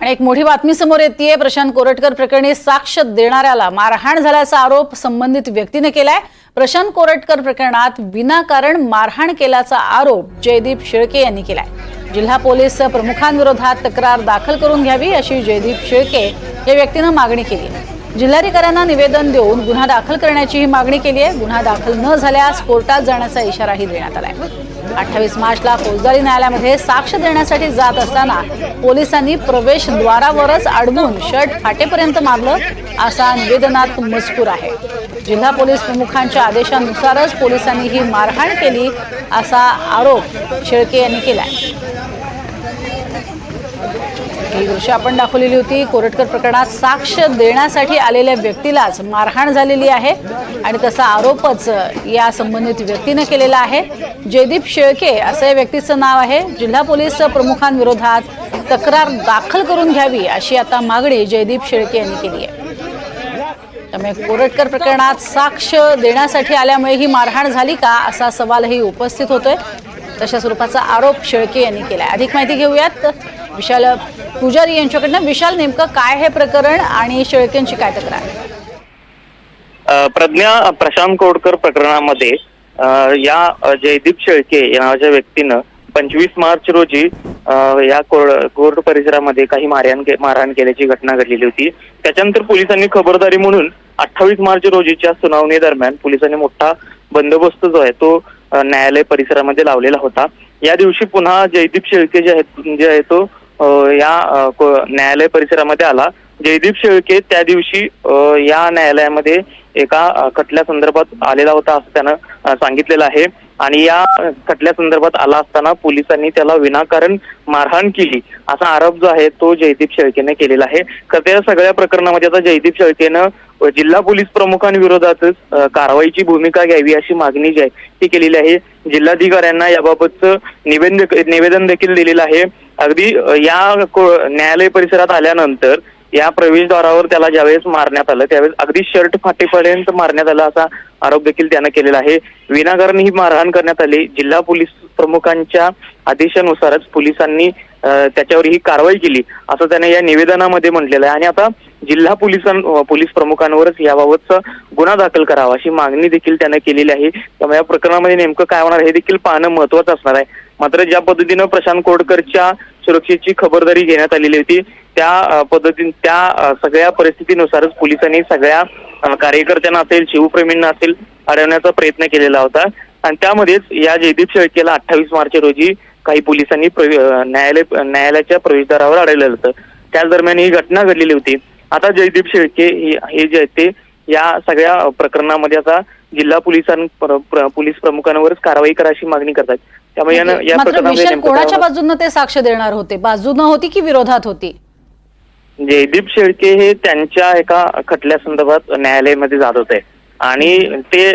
आणि एक मोठी बातमी समोर येते प्रशांत कोरटकर प्रकरणी साक्ष देणाऱ्याला मारहाण झाल्याचा आरोप संबंधित व्यक्तीने केलाय. प्रशांत कोरटकर प्रकरणात विनाकारण मारहाण केल्याचा आरोप जयदीप शेळके यांनी केलाय. जिल्हा पोलीस प्रमुखांविरोधात तक्रार दाखल करून घ्यावी अशी जयदीप शेळके या व्यक्तीनं मागणी केली. आहे जिल्हाधिकाऱ्यांना निवेदन देऊन गुन्हा दाखल करण्याची ही मागणी केली आहे. गुन्हा दाखल न झाल्यास कोर्टात जाण्याचा इशाराही देण्यात आला आहे अठ्ठावीस मार्चला फौजदारी न्यायालयामध्ये साक्ष देण्यासाठी जात असताना पोलिसांनी प्रवेशद्वारावरच अडवून शर्ट फाटेपर्यंत मारलं असा निवेदनात मजकूर आहे. जिल्हा पोलीस प्रमुखांच्या आदेशानुसारच पोलिसांनी ही मारहाण केली असा आरोप शेळके यांनी केला आहे ही दृश्य आपण दाखवलेली होती. कोरटकर प्रकरणात साक्ष देण्यासाठी आलेल्या व्यक्तीलाच मारहाण झालेली आहे. आणि तसा आरोपच या संबंधित व्यक्तीनं केलेला आहे. जयदीप शेळके असं या व्यक्तीचं नाव आहे. जिल्हा पोलीस प्रमुखांविरोधात तक्रार दाखल करून घ्यावी अशी आता मागणी जयदीप शेळके यांनी केली आहे. त्यामुळे कोरटकर प्रकरणात साक्ष देण्यासाठी आल्यामुळे ही मारहाण झाली का असा सवालही उपस्थित होतोय. तशा स्वरूपाचा आरोप शेळके यांनी केला अधिक माहिती घेऊयात. विशाल पुजारी यांच्याकडनं. विशाल नेमकं काय हे प्रकरण आणि शेळकेंची काय तक्रार? प्रज्ञा प्रशांत कोडकर प्रकरणामध्ये या जयदीप शेळके या नावाच्या व्यक्तीनं पंचवीस मार्च रोजी या कोर्ट परिसरामध्ये काही मारहाण के- मारहाण केल्याची घटना घडलेली होती. त्याच्यानंतर पोलिसांनी खबरदारी म्हणून अठ्ठावीस मार्च रोजीच्या सुनावणी दरम्यान पोलिसांनी मोठा बंदोबस्त जो आहे तो न्यायालय परिसरामध्ये लावलेला होता. या दिवशी पुन्हा जयदीप शेळके जे आहेत जे आहे तो या न्यायालय परिसरामध्ये आला. जयदीप शेळके त्या दिवशी या न्यायालयामध्ये एका खटल्या संदर्भात आलेला होता असं त्यानं सांगितलेलं आहे. आणि या खटल्या संदर्भात आला असताना पोलिसांनी त्याला विनाकारण मारहाण केली. असा आरोप जो आहे तो जयदीप शेळकेने केलेला आहे. तर त्या सगळ्या प्रकरणामध्ये आता जयदीप शेळकेनं जिल्हा पोलीस प्रमुखांविरोधातच कारवाईची भूमिका घ्यावी अशी मागणी जी आहे ती केलेली आहे. जिल्हाधिकाऱ्यांना याबाबतचं निवेदन निवेदन देखील दिलेलं आहे. अगदी या न्यायालय परिसरात आल्यानंतर या प्रवेशद्वारावर त्याला ज्यावेळेस मारण्यात आलं त्यावेळेस अगदी शर्ट फाटेपर्यंत मारण्यात आला असा आरोप देखील त्यानं केलेला आहे. विनाकारण ही मारहाण करण्यात आली. जिल्हा पोलीस प्रमुखांच्या आदेशानुसारच पोलिसांनी त्याच्यावर ही कारवाई केली असं त्याने या निवेदनामध्ये म्हटलेलं आहे. आणि आता जिल्हा पोलिसां पोलीस प्रमुखांवरच याबाबतचा गुन्हा दाखल करावा अशी मागणी देखील त्यानं केलेली आहे. त्यामुळे या प्रकरणामध्ये नेमकं काय होणार हे देखील पाहणं महत्वाचं असणार आहे. मात्र ज्या पद्धतीनं प्रशांत कोडकरच्या सुरक्षेची खबरदारी घेण्यात आलेली होती त्या पद्धतीने त्या सगळ्या परिस्थितीनुसारच पोलिसांनी सगळ्या कार्यकर्त्यांना असेल शिवप्रेमींना असेल अडवण्याचा प्रयत्न केलेला होता. आणि त्यामध्येच या जयदीप शेळकेला अठ्ठावीस मार्च रोजी काही पोलिसांनी न्यायालय न्यायालयाच्या प्रवेशद्वारावर अडवलेलं होतं. त्याच दरम्यान ही घटना घडलेली होती. आता जयदीप शेळके हे जे आहेत ते या सगळ्या प्रकरणामध्ये आता जिल्हा पोलिसां पोलीस प्रमुखांवरच कारवाई करा अशी मागणी करतात. त्यामुळे या मात्र प्रकरणामध्ये कोणाच्या? बाजूनं ते साक्ष देणार होते? बाजूनं होती की विरोधात होती? जयदीप शेळके हे त्यांच्या एका खटल्या संदर्भात न्यायालयामध्ये जात होते. आणि ते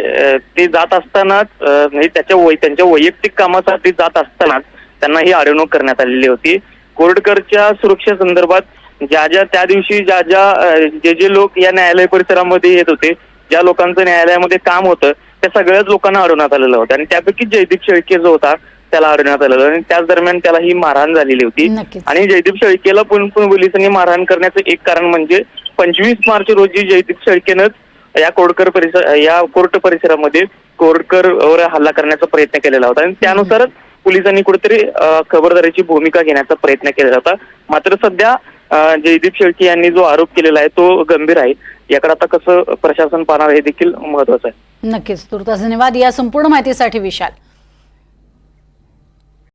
ते जात असतानाच म्हणजे त्याच्या त्यांच्या वैयक्तिक कामासाठी जात असतानाच त्यांना ही अडवणूक करण्यात आलेली होती. कोरडकरच्या सुरक्षे संदर्भात ज्या ज्या त्या दिवशी ज्या ज्या जे जे लोक या न्यायालय परिसरामध्ये येत होते ज्या लोकांचं न्यायालयामध्ये काम होतं त्या सगळ्याच लोकांना अडवण्यात आलेलं होतं. आणि त्यापैकी जयदीप शेळके जो होता त्याला अडवण्यात आलेलं आणि त्याच दरम्यान त्याला ही मारहाण झालेली होती. नक्कीच. आणि जयदीप शेळकेला पुणे पुणे पोलिसांनी मारहाण करण्याचं एक कारण म्हणजे पंचवीस मार्च रोजी जयदीप शेळकेनंच या कोडकर परिसर या कोर्ट परिसरामध्ये कोरटकर वर हल्ला करण्याचा प्रयत्न केलेला होता. आणि त्यानुसारच पोलिसांनी कुठेतरी अ, खबरदारीची भूमिका घेण्याचा प्रयत्न केलेला होता. मात्र सध्या अ, जयदीप शेळके यांनी जो आरोप केलेला आहे तो गंभीर आहे. याकडे आता कसं प्रशासन पाहणार हे देखील महत्वाचं आहे. नक्कीच. तुर्तास धन्यवाद. या संपूर्ण माहितीसाठी विशाल.